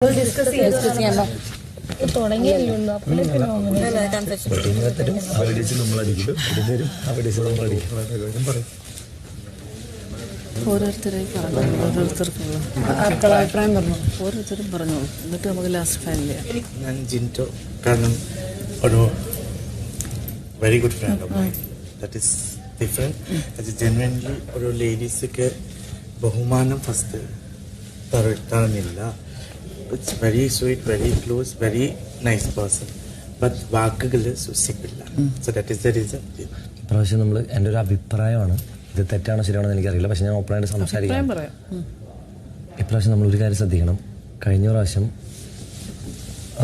Discuss ചെയ്യാം പറഞ്ഞു ഓരോരുത്തർക്കുള്ള അഭിപ്രായം പറഞ്ഞു? ഓരോരുത്തരും പറഞ്ഞോളൂ എന്നിട്ട് നമുക്ക് ലാസ്റ്റ് ഫൈനൽ ചെയ്യാം ഞാൻ ജിന്റോ കാരണം ഒരു very good friend of that is different genuinely ഒരു ലേഡീസൊക്കെ ബഹുമാനം ഫസ്റ്റ് തരുന്നില്ല it's very sweet very close very nice person but വാക്കുകൾ സൂക്ഷിക്കില്ല so that is the reason ഇപ്രാവശ്യം നമ്മൾ എന്റെ ഒരു അഭിപ്രായമാണ്. ഇത് തെറ്റാണോ ശരിയാണോ എന്ന് എനിക്കറിയില്ല. പക്ഷെ ഞാൻ ഓപ്പണായിട്ട് സംസാരിക്കാം. ഇപ്രാവശ്യം നമ്മൾ ഒരു കാര്യം ശ്രദ്ധിക്കണം. കഴിഞ്ഞ പ്രാവശ്യം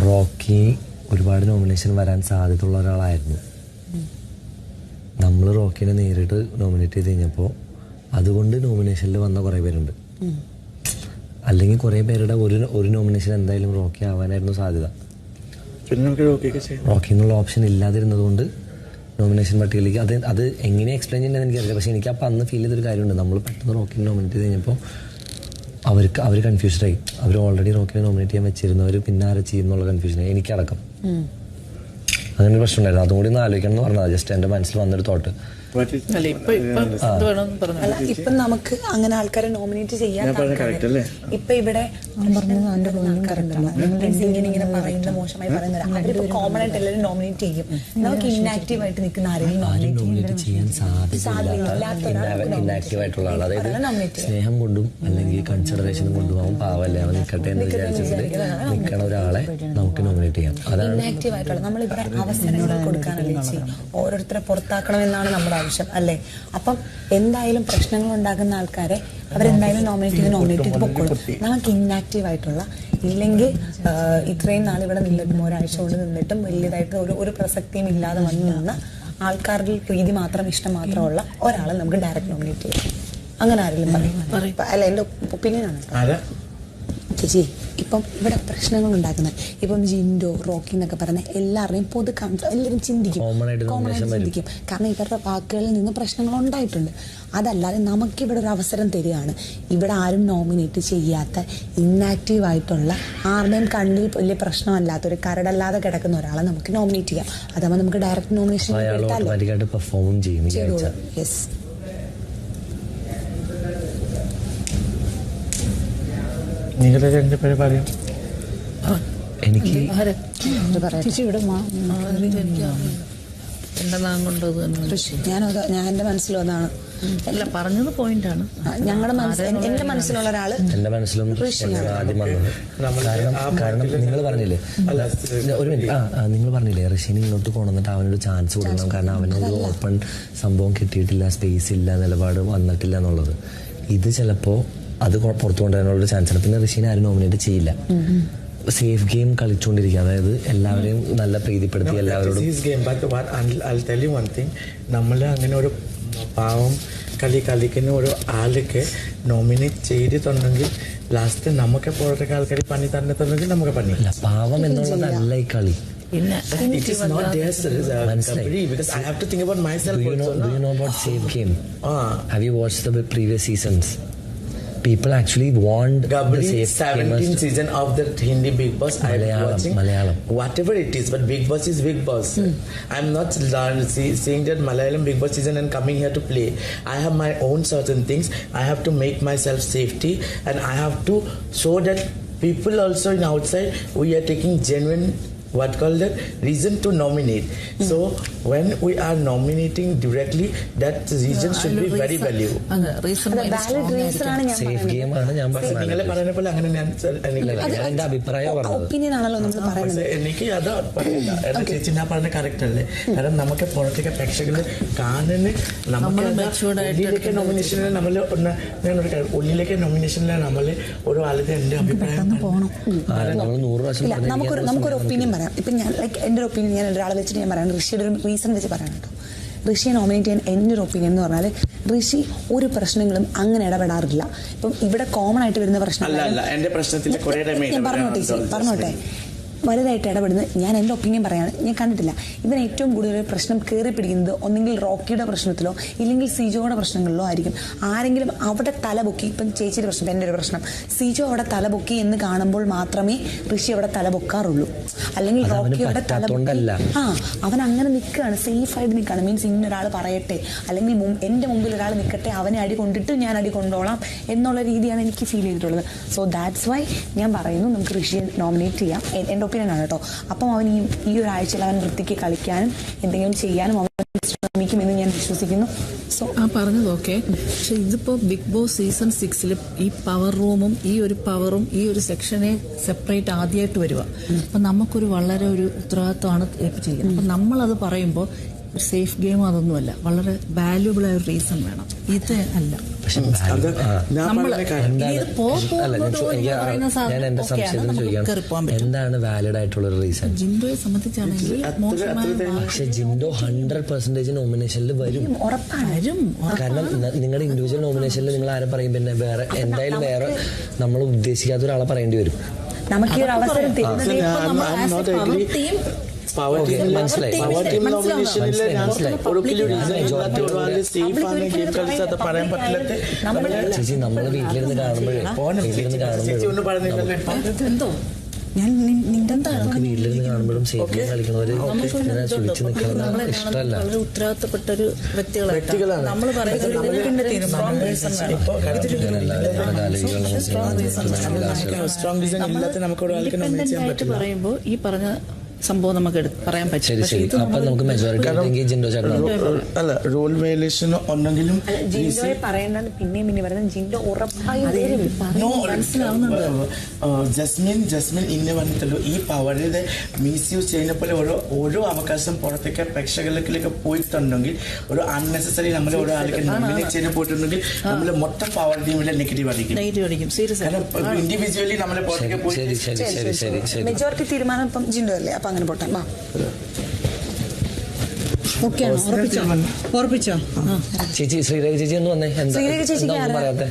റോക്കി ഒരുപാട് നോമിനേഷൻ വരാൻ സാധ്യതയുള്ള ഒരാളായിരുന്നു. നമ്മൾ റോക്കിനെ നേരിട്ട് നോമിനേറ്റ് ചെയ്ത് കഴിഞ്ഞപ്പോൾ അതുകൊണ്ട് നോമിനേഷനിൽ വന്ന കുറേ പേരുണ്ട്. അല്ലെങ്കിൽ കുറേ പേരുടെ ഒരു ഒരു നോമിനേഷൻ എന്തായാലും റോക്കി ആവാനായിരുന്നു സാധ്യത. പിന്നെ നമുക്ക് ഓക്കെ ചെയ്യാം. റോക്കി എന്നുള്ള ഓപ്ഷൻ ഇല്ലാതിരുന്നതുകൊണ്ട് നോമിനേഷൻ പട്ടികയിലേക്ക് അത് അത് എങ്ങനെ എക്സ്പ്ലെയിൻ ചെയ്യണമെന്ന് എനിക്കറിയില്ല. പക്ഷേ എനിക്ക് അപ്പോൾ അന്ന് ഫീൽ ചെയ്തൊരു കാര്യമുണ്ട്. നമ്മൾ പെട്ടെന്ന് റോക്കിനെ നോമിനേറ്റ് ചെയ്ത് കഴിഞ്ഞപ്പോൾ അവർക്ക് അവർ കൺഫ്യൂഷനായി ആയി. അവർ ഓൾറെഡി റോക്കിനെ നോമിനേറ്റ് ചെയ്യാൻ വെച്ചിരുന്നവർ പിന്നെ ആരെ ചെയ്യുന്നുള്ള കൺഫ്യൂഷനായി എനിക്കടക്കം. അങ്ങനെ ഒരു പ്രശ്നം ഉണ്ടായിരുന്നു അതും കൂടി ഒന്ന് ആലോചിക്കണം എന്ന് പറഞ്ഞാൽ ജസ്റ്റ് എന്റെ മനസ്സിൽ വന്നൊരു തോട്ട് ഇപ്പൊ നമുക്ക് അങ്ങനെ ആൾക്കാരെ നോമിനേറ്റ് ചെയ്യാൻ ഇപ്പൊ പറഞ്ഞ ഇങ്ങനെ ഇങ്ങനെ പറയുന്നത് മോശമായി പറയുന്നത് അവരിപ്പോ കോമൺ ആയിട്ട് എല്ലാവരും നോമിനേറ്റ് ചെയ്യും. നമുക്ക് ആയിട്ട് നിൽക്കുന്ന നോമിനേറ്റ് ചെയ്യാൻ ആയിട്ടുള്ള ആൾ അതായത്. സ്നേഹം കൊണ്ടും അല്ലെങ്കിൽ കൺസിഡറേഷൻ കൊണ്ടും അവൻ പാവല്ലേ? അവൻ നിൽക്കട്ടെ എന്ന് വിചാരിച്ചിട്ട് നിൽക്കണ ഒരാളെ നമുക്ക് നോമിനേറ്റ് ചെയ്യാം. അതാണ് ആയിട്ടുള്ള നമ്മളിവിടെ അവസരങ്ങൾ കൊടുക്കാനല്ലേ ചെയ്യും ഓരോരുത്തരെ പുറത്താക്കണം എന്നാണ് നമ്മുടെ ആവശ്യം അല്ലേ? അപ്പം എന്തായാലും പ്രശ്നങ്ങൾ ഉണ്ടാക്കുന്ന ആൾക്കാരെ അവരെന്തായാലും നോമിനേറ്റ് ചെയ്ത് നോമിനേറ്റ് ചെയ്ത് പൊക്കോളും. നമുക്ക് ഇന്നാക്റ്റീവ് ആയിട്ടുള്ള ഇല്ലെങ്കിൽ ഇത്രയും നാൾ ഇവിടെ നിന്നിട്ടും ഒരാഴ്ച കൊണ്ട് നിന്നിട്ടും വലിയതായിട്ട് ഒരു ഒരു പ്രസക്തിയും ഇല്ലാതെ വന്നു നിന്ന ആൾക്കാരുടെ പ്രീതി മാത്രം ഇഷ്ടം മാത്രമുള്ള ഒരാളെ നമുക്ക് ഡയറക്റ്റ് നോമിനേറ്റ് ചെയ്യാം. അങ്ങനെ ആരെങ്കിലും പറയും. അല്ല എന്റെ ഒപ്പീനിയൻ ആണ്. ചേച്ചി ഇപ്പം ഇവിടെ പ്രശ്നങ്ങൾ ഉണ്ടാക്കുന്നത് ഇപ്പം ജിൻഡോ റോക്കി എന്നൊക്കെ പറയുന്ന എല്ലാവരുടെയും പൊതു എല്ലാവരും ചിന്തിക്കും. കോമൺ ആയിട്ട്. ചിന്തിക്കും. കാരണം ഇവരുടെ വാക്കുകളിൽ നിന്ന് പ്രശ്നങ്ങൾ ഉണ്ടായിട്ടുണ്ട്. അതല്ലാതെ നമുക്കിവിടെ ഒരു അവസരം തരികയാണ്. ഇവിടെ ആരും നോമിനേറ്റ് ചെയ്യാത്ത ഇന്നാക്റ്റീവ് ആയിട്ടുള്ള ആരുടെയും കണ്ണിൽ വലിയ പ്രശ്നമല്ലാത്ത ഒരു കരടല്ലാതെ കിടക്കുന്ന ഒരാളെ നമുക്ക് നോമിനേറ്റ് ചെയ്യാം. അതാകുമ്പോൾ നമുക്ക് ഡയറക്റ്റ് നോമിനേഷൻ പെർഫോമും ചെയ്യും യെസ് നിങ്ങളുടെ രണ്ട് പേര് പറയും എനിക്ക് നാം കൊണ്ട് ഞാനത് ഞാൻ എന്റെ മനസ്സിലും അതാണ് അല്ല പറഞ്ഞത് പോയിന്റാണ് ഞങ്ങളുടെ മനസ്സിൽ എന്റെ മനസ്സിലുള്ള ഒരാൾ എന്റെ മനസ്സിലും ആദ്യം വന്നത്. കാരണം കാരണം നിങ്ങൾ പറഞ്ഞില്ലേ? ഒരു മിനിറ്റ്. ആ നിങ്ങൾ പറഞ്ഞില്ലേ? റഷ്യന് ഇങ്ങോട്ട് കൊണ്ടുവന്നിട്ട് അവനൊരു ചാൻസ് കൊടുക്കണം. കാരണം അവനൊരു ഓപ്പൺ സംഭവം കിട്ടിയിട്ടില്ല സ്പേസ് ഇല്ല നിലപാട് വന്നിട്ടില്ല എന്നുള്ളത്. ഇത് ചിലപ്പോ അത് പുറത്തു കൊണ്ടുവരാനുള്ള ചാൻസ് പിന്നെ ഋഷിനെ ആരും നോമിനേറ്റ് ചെയ്യില്ല സേഫ് ഗെയിം കളിച്ചുകൊണ്ടിരിക്കുക അതായത് എല്ലാവരെയും നല്ല പ്രീതിപ്പെടുത്തി എല്ലാവരോടും is game but what I tell you one thing നമ്മൾ അങ്ങനെ ഒരു പാവം കളി കളിക്കുന്ന ഒരു ആൾക്ക് നോമിനേറ്റ് ചെയ്തിട്ടുണ്ടെങ്കിൽ ലാസ്റ്റ് നമുക്ക് പോലത്തെ ആൾക്കാർ പണി തന്നിട്ടുണ്ടെങ്കിൽ നമുക്ക് പണി പാവം എന്നുള്ളതല്ല ഈ കളി it It not not their. Kabri, because I have to think about myself Do you know, do you know about Save Game? Ah. Have you watched the previous seasons? People actually want the Gabri, 17 Gamers. season of the Hindi Big Boss. I'm Malayalam, watching. Malayalam. Whatever it is, but Big Boss is Big Boss. Hmm. I'm not learn, see, seeing that Malayalam Big Boss season and coming here to play. I have my own certain things. I have to make myself safety, and I have to show that people also in outside we are taking genuine what called that reason to nominate. Hmm. So when we are nominating directly, that reason should be very ഞാൻ safe game ആണ് ഞാൻ നിങ്ങളെ പറയുന്ന പോലെ അങ്ങനെ ഞാൻ എന്റെ അഭിപ്രായം പറഞ്ഞത്. എനിക്ക് അത് പറയില്ല ചേച്ചി ഞാൻ പറഞ്ഞ കറക്റ്റ് അല്ലേ? കാരണം നമുക്ക് പുറത്തേക്ക് പ്രേക്ഷകർ കാണുന്ന നമുക്ക് നോമിനേഷനിൽ നമ്മൾ ഞാനൊരു കാര്യം ഉള്ളിലേക്ക് നോമിനേഷനിൽ നമ്മൾ ഒരു ആളുടെ എന്റെ അഭിപ്രായം നമുക്കൊരു നമുക്കൊരു ഒപ്പീനിയൻ പറയാം. ഇപ്പൊ ഞാൻ ലൈക്ക് എന്റെ ഒപ്പീനിയൻ ഞാൻ ഒരാളെ വെച്ചിട്ട് ഞാൻ പറയാം. ഋഷിയുടെ ഒരു റീസൺ വെച്ച് പറയാൻ കേട്ടോ ഋഷിയെ നോമിനേറ്റ് ചെയ്യാൻ എന്റെ ഒരു ഒപ്പീനിയൻ എന്ന് പറഞ്ഞാൽ ഋഷി ഒരു പ്രശ്നങ്ങളും അങ്ങനെ ഇടപെടാറില്ല. ഇപ്പം ഇവിടെ കോമൺ ആയിട്ട് വരുന്ന പ്രശ്നം പറഞ്ഞോട്ടെ പറഞ്ഞോട്ടെ. വലുതായിട്ട് ഇടപെടുന്നത് ഞാൻ എന്റെ ഒപ്പീനിയൻ പറയാണ്. ഞാൻ കണ്ടിട്ടില്ല. ഇവൻ ഏറ്റവും കൂടുതൽ പ്രശ്നം കയറി പിടിക്കുന്നത് ഒന്നെങ്കിൽ റോക്കിയുടെ പ്രശ്നത്തിലോ ഇല്ലെങ്കിൽ സിജോയുടെ പ്രശ്നങ്ങളിലോ ആയിരിക്കും. ആരെങ്കിലും അവിടെ തല പൊക്കി ഇപ്പം ചേച്ചിയുടെ പ്രശ്നം എന്റെ ഒരു പ്രശ്നം. സിജോ അവിടെ തല പൊക്കി എന്ന് കാണുമ്പോൾ മാത്രമേ ഋഷി അവിടെ തല പൊക്കാറുള്ളൂ. അല്ലെങ്കിൽ റോക്കിയുടെ റോക്കി അവിടെ തല പൊക്കല്ല ആ അവൻ അങ്ങനെ നിൽക്കുകയാണ്. സേഫായിട്ട് നിൽക്കുകയാണ്. മീൻസ് ഇന്നൊരാൾ പറയട്ടെ അല്ലെങ്കിൽ എന്റെ മുമ്പിൽ ഒരാൾ നിൽക്കട്ടെ അവനെ അടി കൊണ്ടിട്ട് ഞാൻ അടി കൊണ്ടോളാം എന്നുള്ള രീതിയാണ് എനിക്ക് ഫീൽ ചെയ്തിട്ടുള്ളത്. സോ ദാറ്റ്സ് വൈ ഞാൻ പറയുന്നു നമുക്ക് ഋഷിയെ നോമിനേറ്റ് ചെയ്യാം. എന്റെ ആണ് കേട്ടോ. അപ്പം അവൻ ഈ ഈ ഒരാഴ്ചയിൽ അവൻ വൃത്തിക്ക് കളിക്കാനും എന്തെങ്കിലും ചെയ്യാനും അവൻ ശ്രമിക്കുമെന്ന് ഞാൻ വിശ്വസിക്കുന്നു. സോ ആ പറഞ്ഞതൊക്കെ പക്ഷെ ഇതിപ്പോ ബിഗ് ബോസ് സീസൺ സിക്സിൽ ഈ പവർ റൂമും ഈ ഒരു പവറും ഈ ഒരു സെക്ഷനെ സെപ്പറേറ്റ് ആദ്യമായിട്ട് വരിക. അപ്പൊ നമുക്കൊരു വളരെ ഒരു ഉത്തരവാദിത്വമാണ് ഏൽപ്പിച്ചിരിക്കുന്നത് അപ്പൊ നമ്മളത് പറയുമ്പോൾ സേഫ് ഗെയിം അതൊന്നുമല്ല. വളരെ വാല്യുബിൾ ആയ ഒരു റീസൺ വേണം. ഇത് അല്ല. പക്ഷെ ഞാൻ എന്താണ്? എന്റെ സംശയത്തിന് ചോദിക്കാം. വാലിഡ് ആയിട്ടുള്ള ഒരു റീസൺ ജിൻഡോയെ സംബന്ധിച്ചാണെങ്കിൽ മോശമായ പക്ഷെ ജിൻഡോ ഹൺഡ്രഡ് പെർസെന്റേജ് നോമിനേഷനിൽ വരും. ഉറപ്പാണ്. വരും കാരണം നിങ്ങളുടെ ഇൻഡിവിജ്വൽ നോമിനേഷനിൽ നിങ്ങൾ ആരും പറയും? പിന്നെ വേറെ എന്തായാലും വേറെ നമ്മൾ ഉദ്ദേശിക്കാത്ത ഒരാളെ പറയേണ്ടി വരും. നമുക്ക് ഈ ഒരു അവസരം തരുന്നത് മനസ്സിലായി മനസ്സിലായി. ചേച്ചി നമ്മൾ വീട്ടിലിരുന്ന് കാണുമ്പോഴേ വീട്ടിലിരുന്ന് കാണുമ്പോഴും ഞാൻ നിന്റെ വീട്ടിലിരുന്ന് ഇങ്ങനെ ചുളിച്ച് നിൽക്കുന്നത് ഇഷ്ടമല്ല വളരെ ഉത്തരവാദിത്തപ്പെട്ട ഒരു വ്യക്തികളാണ്. നമ്മൾ പറയുന്നത് പറയുമ്പോൾ ഈ പറഞ്ഞ സംഭവം നമുക്ക് പറയാൻ പറ്റും. അല്ല റൂൾ വയലേഷൻ ഉണ്ടെങ്കിലും ജിൻഡോയെ പറയേണ്ടത് പിന്നെയും പിന്നെ പറയുന്നത് ജിൻഡോ ഉറപ്പായി വരും No, ജസ്മിൻ ജസ്മിൻ ഇന്ന് വന്നിട്ടുള്ളൂ ഈ പവറിനെ മിസ്യൂസ് ചെയ്യുന്ന പോലെ ഓരോ ഓരോ അവകാശം പുറത്തേക്ക് പ്രേക്ഷകരിലേക്ക് പോയിട്ടുണ്ടെങ്കിൽ ഒരു അൺനെസസറി നമ്മൾ ഓരോ ആൾക്ക് നോമിനേറ്റ് ചെയ്യാൻ പോയിട്ടുണ്ടെങ്കിൽ നമ്മൾ മൊത്തം പവർ ടീമിലെ നെഗറ്റീവ് ആയിരിക്കും. നെഗറ്റീവ് അടിക്കും സീരിയസ് ഇൻഡിവിജ്വലി നമ്മളെ പുറത്തേക്ക് പോയി മെജോറിറ്റി തീരുമാനം ഇപ്പം ജിൻഡോ അല്ലേ? അപ്പൊ അങ്ങനെ പോട്ടെ. വാ. ഓക്കെയാണോ ഉറപ്പിച്ചോ? ഉറപ്പിച്ചോ? ചേച്ചി ശ്രീരേഖ ചേച്ചി ഒന്ന് വന്നേ? എന്താ? ശ്രീരേഖ ചേച്ചിക്ക് എന്താ? പറയാത്തെ?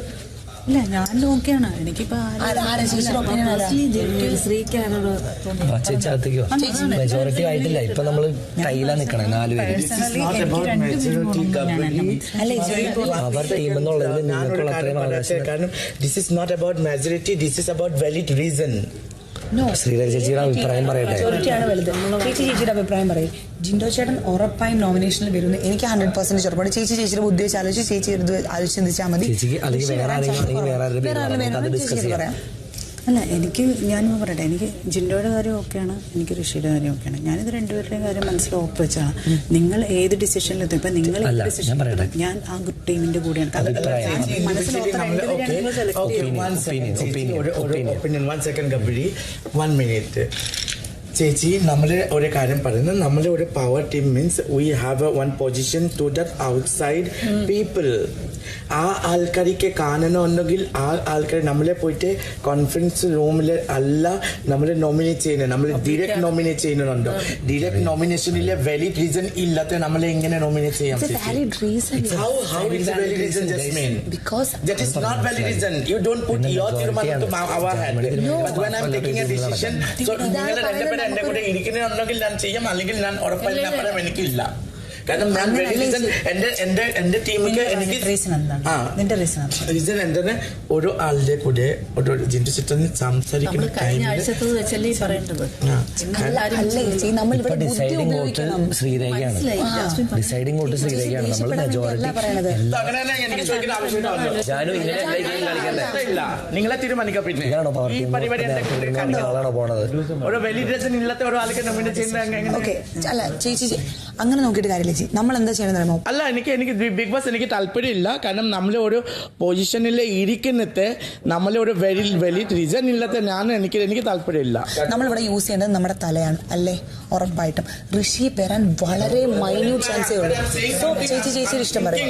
ഇല്ല ഞാൻ നോക്കിയാണ്. എനിക്കിപ്പോ മെജോറിറ്റി ആയിട്ടില്ല. ഇപ്പൊ നമ്മൾ ടൈലാ നിക്കണേ നാല് പേര്. അവർ ടീം എന്നുള്ളതിൽ നിങ്ങൾക്കുള്ള അത്രയും കാരണം this is not about majority this is about valid reason Sreerekha ചേച്ചിയുടെ അഭിപ്രായം പറയട്ടെ മെജോറിറ്റിയാണ് വലുത് ചേച്ചി ചേച്ചിയുടെ അഭിപ്രായം പറയും ജിൻഡോ ചേട്ടൻ ഉറപ്പായും നോമിനേഷനിൽ വരുന്നു എനിക്ക് ഹൺഡ്രഡ് പെർസെന്റ് ഉറപ്പാണ് ചേച്ചി ചേച്ചിയുടെ ബുദ്ധി വെച്ച് ആലോചിച്ച് ചേച്ചി ആലോചിച്ച് ചിന്തിച്ചാൽ മതി വേറെ ആരെങ്കിലും പറയാം. അല്ല എനിക്ക് ഞാൻ പറയട്ടെ എനിക്ക് ജിൻഡോയുടെ കാര്യം ഓക്കെയാണ് എനിക്ക് ഋഷിയുടെ കാര്യം ഓക്കെയാണ്. ഞാനിത് രണ്ടുപേരുടെയും കാര്യം മനസ്സിൽ ഉറപ്പ് വെച്ചാണ് നിങ്ങൾ ഏത് ഡിസിഷനിലെത്തും ഇപ്പൊ നിങ്ങൾ ഞാൻ ആ ടീമിന്റെ കൂടെയാണ്. Opinion one second one minute ചേച്ചി നമ്മുടെ ഒരു കാര്യം പറയുന്നത് നമ്മുടെ ഒരു power team means we have a one position to that outside people ആ ആൾക്കാരിക്ക് കാണണമെന്നുണ്ടെങ്കിൽ ആ ആൾക്കാർ നമ്മളെ പോയിട്ട് കോൺഫറൻസ് റൂമിൽ അല്ല നമ്മൾ നോമിനേറ്റ് ചെയ്യുന്നത്. നമ്മൾ ഡിറക്റ്റ് നോമിനേറ്റ് ചെയ്യുന്നുണ്ടോ. ഡിറക്റ്റ് നോമിനേഷനിലെ വാലിഡ് റീസൺ ഇല്ലാത്ത നമ്മളെ എങ്ങനെ നോമിനേറ്റ് ചെയ്യാം ചേച്ചി? Valid reason How how is it valid reason, Jasmine? Because That is not valid reason. You don't put your തീരുമാനം to my- our head. When I am taking a decision so നിങ്ങൾ രണ്ടുപേരും എന്റെ കൂടെ ഇരിക്കുന്നുണ്ടെങ്കിൽ ഞാൻ ചെയ്യാം. അല്ലെങ്കിൽ ഞാൻ ഉറപ്പില്ല പറയാം എനിക്കില്ല. കാരണം ഞാൻ എന്റെ എന്റെ എന്റെ ടീമിക്ക് എനിക്ക് റീസൺ എന്താണ്? ഒരു ആളുടെ കൂടെ ഓരോ ജിന്റു നമ്മൾ സംസാരിക്കുന്ന കഴിഞ്ഞ ടൈമിൽ ആഴ്ചത്തത് വെച്ചല്ലേ ഈ പറയേണ്ടത്? അല്ല ചേച്ചി നമ്മൾ ഇവിടെ ബുദ്ധി വോട്ട് ഉപയോഗിക്കണം. ശ്രീരേഖയാണ്. ഡിസൈഡിംഗ് ഡിസൈഡിങ് വോട്ട് ശ്രീരേഖയാണ്. നമ്മൾ മെജോറിറ്റി നിങ്ങളെ തീരുമാനിക്കാം പിന്നെ. ആളാണോ പോണത്? ഒരു വലിയ ഡ്രസ്സിന് ഇല്ലാത്ത നോമിനേറ്റ് അങ്ങനെ നോക്കിയിട്ട് കാര്യമില്ല. ചേച്ചി നമ്മൾ എന്താ ചെയ്യണമെന്ന് അറിയാമോ? അല്ല എനിക്ക് എനിക്ക് ബിഗ് ബോസ് എനിക്ക് താല്പര്യമില്ല. കാരണം നമ്മൾ ഒരു പൊസിഷനിൽ ഇരിക്കുന്നത്തെ നമ്മളെ ഒരു വെരി വലിയ റീസൺ ഇല്ലാത്ത ഞാൻ എനിക്ക് എനിക്ക് താല്പര്യമില്ല. നമ്മളിവിടെ യൂസ് ചെയ്യേണ്ടത് നമ്മുടെ തലയാണ് അല്ലേ? ഉറപ്പായിട്ടും. ഋഷി പേരാൻ വളരെ മൈന്യൂട്ട് ചാൻസേ ഉള്ളൂ. സോ ചേച്ചി ചേച്ചിയുടെ ഇഷ്ടം പറയും.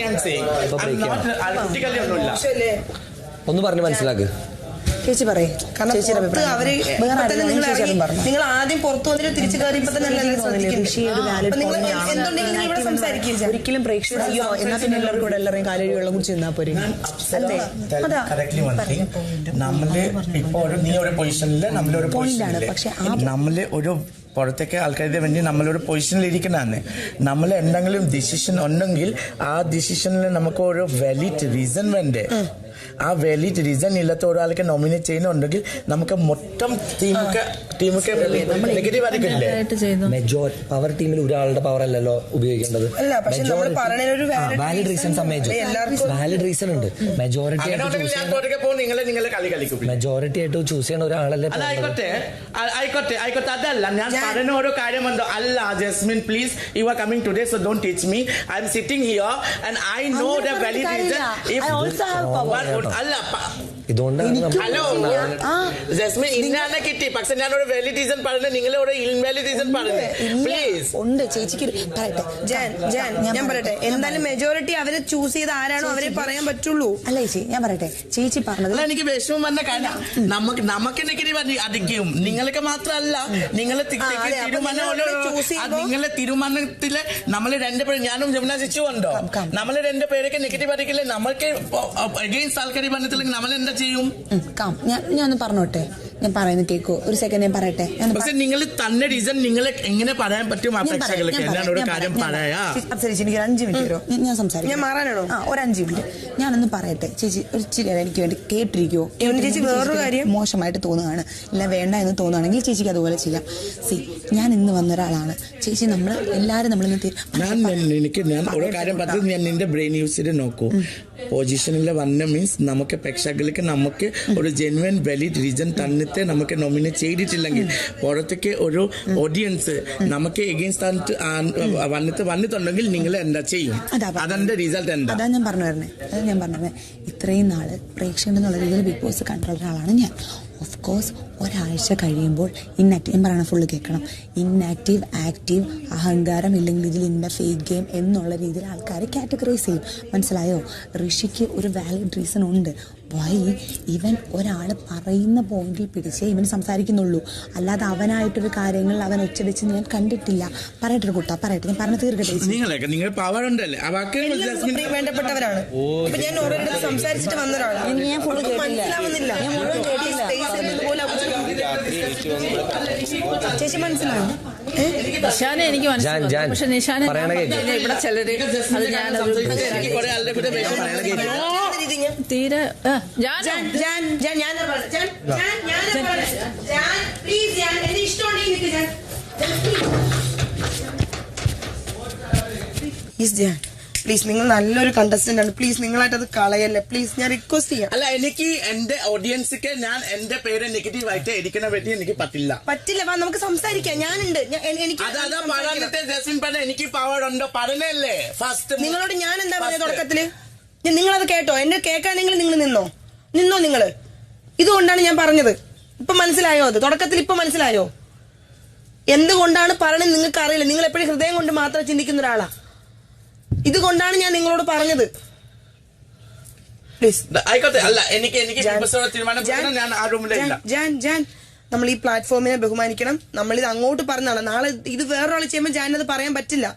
ഒന്ന് പറഞ്ഞ് മനസ്സിലാക്ക്. ചേച്ചി പറയേ. ചേച്ചിയുടെ നിങ്ങൾ ആദ്യം പുറത്തു വന്നിട്ട് തിരിച്ചു കയറിയപ്പോ തന്നെ ഒരിക്കലും പ്രേക്ഷകർ അയ്യോ എന്നാ പിന്നെ എല്ലാവർക്കും കൂടെ എല്ലാവരും കാലൊഴി വെള്ളം കുടിച്ച് നിന്നാ പോരെ? നമ്മൾ ഇപ്പൊ ഒരു നീ ഒരു പൊസിഷനിൽ നമ്മളൊരു നമ്മൾ ഒരു പുറത്തേക്ക് ആൾക്കാരുടെ വേണ്ടി നമ്മളൊരു പൊസിഷനിൽ ഇരിക്കുന്നതാണ്. നമ്മൾ എന്തെങ്കിലും ഡിസിഷൻ ഉണ്ടെങ്കിൽ ആ ഡിസിഷനിൽ നമുക്ക് ഒരു വാലിഡ് റീസൺ വേണ്ടേ? ആ വാലിഡ് റീസൺ ഇല്ലാത്ത ഒരാൾക്ക് നോമിനേറ്റ് ചെയ്യുന്നുണ്ടെങ്കിൽ നമുക്ക് മൊത്തം ടീമൊക്കെ ടീമൊക്കെ നെഗറ്റീവ് ആയിരിക്കില്ലേ മെജോർ പവർ ടീമിൽ ഒരാളുടെ പവർ അല്ലല്ലോ ഉപയോഗിക്കേണ്ടത്. വാലിഡ് റീസൺ വാലിഡ് റീസൺ ഉണ്ട്. മെജോറിറ്റി മെജോറിറ്റി ആയിട്ട് ചൂസ് ചെയ്യുന്ന ഒരാളല്ലേ. ആയിക്കോട്ടെ. ആയിക്കോട്ടെ ആയിക്കോട്ടെ. അതല്ല ഞാൻ പറഞ്ഞ ഓരോ കാര്യമുണ്ടോ അല്ല Jasmine please you are coming today so don't teach me I am sitting here and I know the valid reason കാര്യമില്ല. al, al, a la, നമ്മൾ ഇന്നാണ് കിട്ടി. പക്ഷെ വാലിഡ് റീസൺ പറഞ്ഞു ഇൻവാലിഡ് റീസൺ പറഞ്ഞു. പ്ലീസ് ഉണ്ട് ചേച്ചിക്ക് പറയട്ടെ. ജാൻ ജാൻ ഞാൻ പറയട്ടെ. എന്തായാലും മെജോറിറ്റി അവർ ചൂസ് ചെയ്ത് ആരാണോ അവരെ പറയാൻ പറ്റുള്ളൂ. അല്ല ചേച്ചി ഞാൻ പറയട്ടെ. ചേച്ചി പറഞ്ഞത് അല്ല എനിക്ക് വിഷമം വന്ന കാര്യം. നമുക്ക് നമുക്ക് നെഗറ്റീവ് അധികം. നിങ്ങൾക്ക് മാത്രമല്ല നിങ്ങളെ നിങ്ങളെ തീരുമാനത്തിൽ നമ്മൾ രണ്ടുപേരും ഞാനും ജമുന ചിച്ചു ഉണ്ടോ? come. നമ്മൾ രണ്ടു പേരൊക്കെ നെഗറ്റീവ് ആയിരിക്കില്ലേ? നമ്മൾക്ക് അഗെയിൻസ് ആൾക്കാർ പറഞ്ഞിട്ടില്ലെങ്കിൽ നമ്മൾ എന്താ ചെയ്യും. ഞാൻ ഞാൻ പറഞ്ഞോട്ടെ? ഞാൻ പറയുന്നത് കേൾക്കൂ ഒരു സെക്കൻഡ് ഞാൻ പറയട്ടെ? പക്ഷെ നിങ്ങൾ തന്നെ റീസൺ നിങ്ങൾ എങ്ങനെ പറയാൻ പറ്റും. എനിക്ക് അഞ്ച് മിനിറ്റ് ഞാൻ- സംസാരിക്കാം. ഞാൻ മാറാനാണോ? ആ ഒരു അഞ്ച് മിനിറ്റ്. ഞാനൊന്ന് പറയട്ടെ. ചേച്ചി ഒരു നേരം എനിക്ക് വേണ്ടി കേട്ടിരിക്കുവോ? യമുന ചേച്ചി, വേറൊരു കാര്യം. മോശമായിട്ട് തോന്നുകയാണ്. ഇല്ല വേണ്ട എന്ന് തോന്നുകയാണെങ്കിൽ ചേച്ചിക്ക് അതുപോലെ ചെയ്യാം. സി ഞാൻ ഇന്ന് വന്ന ഒരാളാണ് ചേച്ചി നമ്മൾ എല്ലാവരും നമ്മളിന്ന് എനിക്ക് ഞാൻ ഒരു കാര്യം പറഞ്ഞത് ഞാൻ നിന്റെ ബ്രെയിൻ യൂസ് നോക്കൂ. പൊസിഷനിൽ വന്ന മീൻസ് നമുക്ക് പ്രേക്ഷകർക്ക് നമുക്ക് ഒരു ജെനുവൻ വാലിഡ് റീസൺ തന്നിട്ട് നമുക്ക് നോമിനേറ്റ് ചെയ്തിട്ടില്ലെങ്കിൽ പുറത്തേക്ക് ഒരു ഓഡിയൻസ് നമുക്ക് എഗെയിൻസ്റ്റ് വന്നിട്ട് വന്നിട്ടുണ്ടെങ്കിൽ നിങ്ങൾ എന്താ ചെയ്യും? അതാ അതെന്റെ റിസൾട്ട് എന്താ? അതാ ഞാൻ പറഞ്ഞു തരണേ അതാ ഞാൻ പറഞ്ഞു തരണേ ഇത്രയും നാൾ പ്രേക്ഷകൻ എന്നുള്ള രീതിയിൽ ബിഗ് ബോസ് കണ്ടുള്ള ഒരാളാണ് ഞാൻ. ഓഫ് കോഴ്സ് ഒരാഴ്ച കഴിയുമ്പോൾ ഇന്നാക്റ്റീവ് ഞാൻ പറയണ ഫുള്ള് കേൾക്കണം. ഇന്നാക്റ്റീവ് ആക്റ്റീവ് അഹങ്കാരം ഇല്ലെങ്കിൽ ഇതിൽ ഇന്ന ഫേക്ക് ഗെയിം എന്നുള്ള രീതിയിൽ ആൾക്കാരെ കാറ്റഗറൈസ് ചെയ്യും. മനസ്സിലായോ? ഋഷിക്ക് ഒരു വാലിഡ് റീസൺ ഉണ്ട്. വൈ ഇവൻ ഒരാൾ പറയുന്ന പോയിന്റിൽ പിടിച്ചേ ഇവൻ സംസാരിക്കുന്നുള്ളൂ അല്ലാതെ അവനായിട്ടൊരു കാര്യങ്ങൾ അവൻ ഒച്ചവെച്ച് ഞാൻ കണ്ടിട്ടില്ല പറയട്ടെ കൂട്ടാ പറയട്ടെ ഞാൻ പറഞ്ഞു തീർക്കട്ടെ ചേച്ചി. നിങ്ങളൊക്കെ നിങ്ങൾ പവർ ഉണ്ടല്ലേ വേണ്ടപ്പെട്ടവരാണ് ഇപ്പൊ ഞാൻ ഓരോരുടെ സംസാരിച്ചിട്ട് വന്ന ഒരാളാണ് ഞാൻ full കേട്ടില്ല. മനസ്സിലാവുന്നില്ല ഞാൻ മുഴുവൻ കേട്ടില്ല. Space ൽ ചേച്ചി? നിഷാനെ എനിക്ക് ജാൻ, മനസ്സിലാവും ജാൻ. പക്ഷെ നിഷാനെ ഞാൻ പറയണ കേക്ക്. പറഞ്ഞില്ലേ, ഇവിടെ ചിലര് അത് ഞാനത് എനിക്ക് കുറെ ആളുടെ കൂടെ വേഷം പറയണ കേക്ക്. ഇന്ന രീതി ഞാൻ- തീരെ ആ, ഞാനോ? ജാൻ, ജാൻ, ജാൻ, ഞാനാ പറഞ്ഞത്. ജാൻ, ജാൻ, ഞാനാ പറഞ്ഞത്. ജാൻ, please, ജാൻ, എന്റെ ഇഷ്ടമുണ്ടെങ്കിൽ പ്ലീസ് നിങ്ങൾ നല്ലൊരു കണ്ടസ്റ്റന്റ് ആണ്. പ്ലീസ് നിങ്ങളായിട്ട് അത് കളയല്ലേ. പ്ലീസ് ഞാൻ റിക്വസ്റ്റ് ചെയ്യാം. അല്ല എനിക്ക് എന്റെ ഓഡിയൻസിക്ക് ഞാൻ എന്റെ പേര് നെഗറ്റീവ് ആയിട്ട് എടുക്കണ പറ്റി എനിക്ക് പറ്റില്ല. പറ്റില്ല. വാ നമുക്ക് സംസാരിക്കാം. ഞാനുണ്ട്. ഞാൻ- എ- എനിക്ക് അതാ ജസ്മിൻ പറഞ്ഞ എനിക്ക് പവർ ഉണ്ടോ. പറഞ്ഞല്ലേ ഫസ്റ്റ് നിങ്ങളോട് ഞാൻ എന്താ പറഞ്ഞ തുടക്കത്തിൽ? ഞാൻ- നിങ്ങളത് കേട്ടോ. എന്നെ കേൾക്കാണെങ്കിൽ നിങ്ങൾ നിന്നോ? നിന്നോ നിങ്ങൾ? ഇതുകൊണ്ടാണ് ഞാൻ പറഞ്ഞത്. ഇപ്പൊ മനസ്സിലായോ അത്? തുടക്കത്തിൽ ഇപ്പൊ മനസ്സിലായോ? എന്തുകൊണ്ടാണ് പറഞ്ഞത് നിങ്ങൾക്ക് അറിയില്ല നിങ്ങൾ എപ്പോഴും ഹൃദയം കൊണ്ട് മാത്രം ചിന്തിക്കുന്ന ഒരാളാ. ഇതുകൊണ്ടാണ് ഞാൻ നിങ്ങളോട് പറഞ്ഞത്. പ്ലീസ് ആയിക്കോട്ടെ. അല്ല എനിക്ക് എനിക്ക് ജാൻ, ഇപ്പൊ തീരുമാനം ജാൻ, ഞാൻ ആ റൂമിലില്ല ജാൻ, ജാൻ ജാൻ. നമ്മൾ ഈ പ്ലാറ്റ്ഫോമിനെ ബഹുമാനിക്കണം. നമ്മൾ ഇത് അങ്ങോട്ട് പറഞ്ഞാണ് നാളെ ഇത് വേറൊരാൾ ചെയ്യുമ്പോൾ ജാൻ അത് പറയാൻ പറ്റില്ല.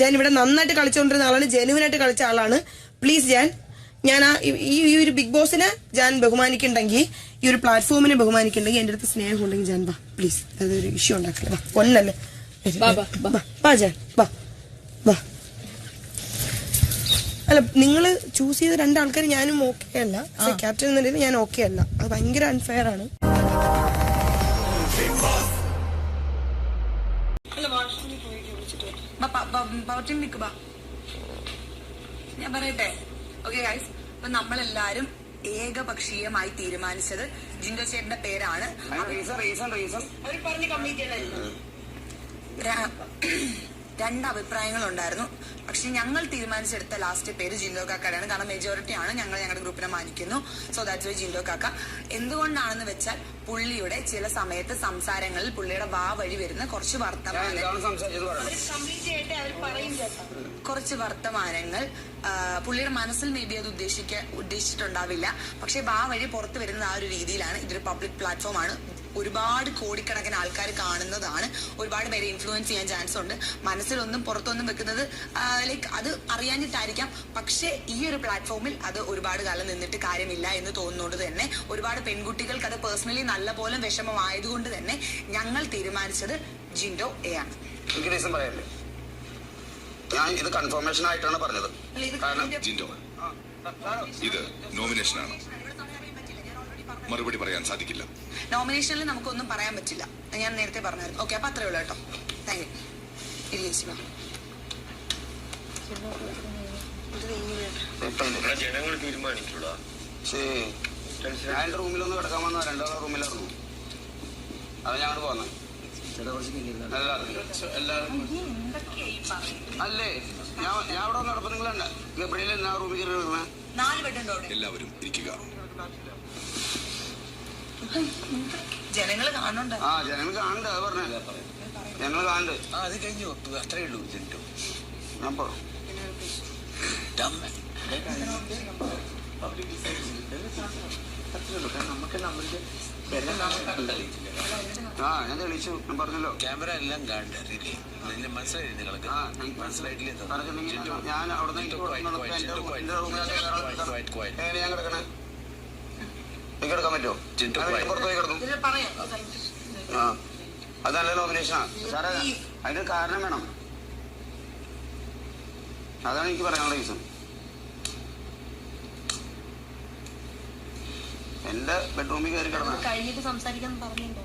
ജാൻ ഇവിടെ നന്നായിട്ട് കളിച്ചുകൊണ്ടിരുന്ന ആളാണ്. ജെനുവിനായിട്ട് കളിച്ച ആളാണ്. പ്ലീസ് ജാൻ. ഞാൻ ആ ഈ ഈ ഒരു ബിഗ് ബോസിനെ ജാൻ ബഹുമാനിക്കുന്നുണ്ടെങ്കിൽ ഈ ഒരു പ്ലാറ്റ്ഫോമിനെ ബഹുമാനിക്കുന്നുണ്ടെങ്കിൽ എന്റെ അടുത്ത് സ്നേഹം ഉണ്ടെങ്കിൽ ജാൻ വാ. പ്ലീസ് അതൊരു ഇഷ്യൂ ഉണ്ടാക്കില്ല. വാ ഒന്നല്ലേ. വാ ജാൻ. വാ. വാ. അല്ല നിങ്ങൾ ചൂസ് ചെയ്ത രണ്ടാൾക്കാർ ഞാനും ഓക്കെ അല്ല. ക്യാപ്റ്റൻ എന്ന രീതിയിൽ ഞാൻ ഓക്കെ അല്ല. അത് ഭയങ്കര അൺഫെയർ ആണ്. ഞാൻ പറയട്ടെ. ഓക്കെ ഗൈസ് അപ്പൊ നമ്മളെല്ലാരും ഏകപക്ഷീയമായി തീരുമാനിച്ചത് ജിൻഡോ ചേട്ടന്റെ പേരാണ്. രണ്ട് അഭിപ്രായങ്ങളുണ്ടായിരുന്നു. പക്ഷെ ഞങ്ങൾ തീരുമാനിച്ചെടുത്ത ലാസ്റ്റ് പേര് ജിൻഡോ കാക്കയാണ്. കാരണം മെജോറിറ്റി ആണ് ഞങ്ങൾ ഞങ്ങളുടെ ഗ്രൂപ്പിനെ മാനിക്കുന്നു. സോ ദാറ്റ്സ് വൈ ജിൻഡോ കാക്ക. എന്തുകൊണ്ടാണെന്ന് വെച്ചാൽ പുള്ളിയുടെ ചില സമയത്ത് സംസാരങ്ങളിൽ പുള്ളിയുടെ വാ വഴി വരുന്ന കുറച്ച് വർത്തമാനം കുറച്ച് വർത്തമാനങ്ങൾ പുള്ളിയുടെ മനസ്സിൽ മേ ബി അത് ഉദ്ദേശിക്ക ഉദ്ദേശിച്ചിട്ടുണ്ടാവില്ല. പക്ഷെ വാ വഴി പുറത്തു വരുന്നത് ആ ഒരു രീതിയിലാണ്. ഇതൊരു പബ്ലിക് പ്ലാറ്റ്ഫോം ആണ്. ഒരുപാട് കോടിക്കണക്കിന് ആൾക്കാർ കാണുന്നതാണ്. ഒരുപാട് പേരെ ഇൻഫ്ലുവൻസ് ചെയ്യാൻ ചാൻസ് ഉണ്ട്. മനസ്സിലൊന്നും പുറത്തൊന്നും വെക്കുന്നത് ലൈക്ക് അത് അറിയാഞ്ഞിട്ടായിരിക്കാം. പക്ഷേ ഈ ഒരു പ്ലാറ്റ്ഫോമിൽ അത് ഒരുപാട് കാലം നിന്നിട്ട് കാര്യമില്ല എന്ന് തോന്നുന്നത് തന്നെ. ഒരുപാട് പെൺകുട്ടികൾക്ക് അത് പേഴ്സണലി നല്ല പോലെ വിഷമമായതുകൊണ്ട് തന്നെ ഞങ്ങൾ തീരുമാനിച്ചത് ജിൻഡോ എ ആണ് ഞാൻ ഇത് കൺഫർമേഷൻ ആയിട്ടാണ് പറഞ്ഞത്. കാരണം ജിൻഡോ ഇത് നോമിനേഷനാണ് മറുപടി പറയാൻ സാധിക്കില്ല. നോമിനേഷനിൽ നമുക്കൊന്നും പറയാൻ പറ്റില്ല. ഞാൻ നേരത്തെ പറഞ്ഞായിരുന്നു. ഓക്കെ അപ്പൊ അത്രേ ഉള്ളൂ കേട്ടോ. താങ്ക് യു ജനങ്ങൾ തീരുമാനിക്കുള്ള ഞാൻ എന്റെ റൂമിലൊന്ന് കിടക്കാൻ വന്ന രണ്ടാമത്തെ റൂമിലായിരുന്നു അത് ഞങ്ങൾ പോന്നു. അല്ലേ? ഞാൻ ഞാൻ അവിടെ നടപ്പ് നിങ്ങളുണ്ട് എവിടെയും ഞാൻ റൂമിൽ കയറി വരുന്നത് നാല് ബെഡുണ്ടോ അവിടെ? എല്ലാവരും ഇരിക്കുക. ജനങ്ങൾ കാണണ്ട ആ ജനങ്ങൾ കാണണ്ട അത് പറഞ്ഞ ജനങ്ങൾ കാണണ്ട് അത് കഴിഞ്ഞു അത്രേ ഉള്ളൂ നമുക്ക് നമ്മളുടെ ആ ഞാൻ തെളിയിച്ചു. ഞാൻ പറഞ്ഞല്ലോ. ക്യാമറ എല്ലാം കാണണ്ട അറിയില്ലേ നിന്നെ മനസ്സിലായില്ലേ നിങ്ങൾക്ക് ആ മനസ്സിലായിട്ടില്ലേ? ഞാൻ അവിടെ നിന്ന് കിടക്കാൻ പറ്റുമോ? ജിൻഡോ, പുറത്ത് പോയി കിടന്നു ആ. അത് നല്ല നോമിനേഷനാ സാറേ അതിന് കാരണം വേണം. അതാണ് എനിക്ക് പറയാനുള്ള റീസൺ എന്റെ ബെഡ്റൂമിൽ കയറി കിടന്നു. കഴിഞ്ഞിട്ട് സംസാരിക്കാൻ പറഞ്ഞിട്ടുണ്ടോ?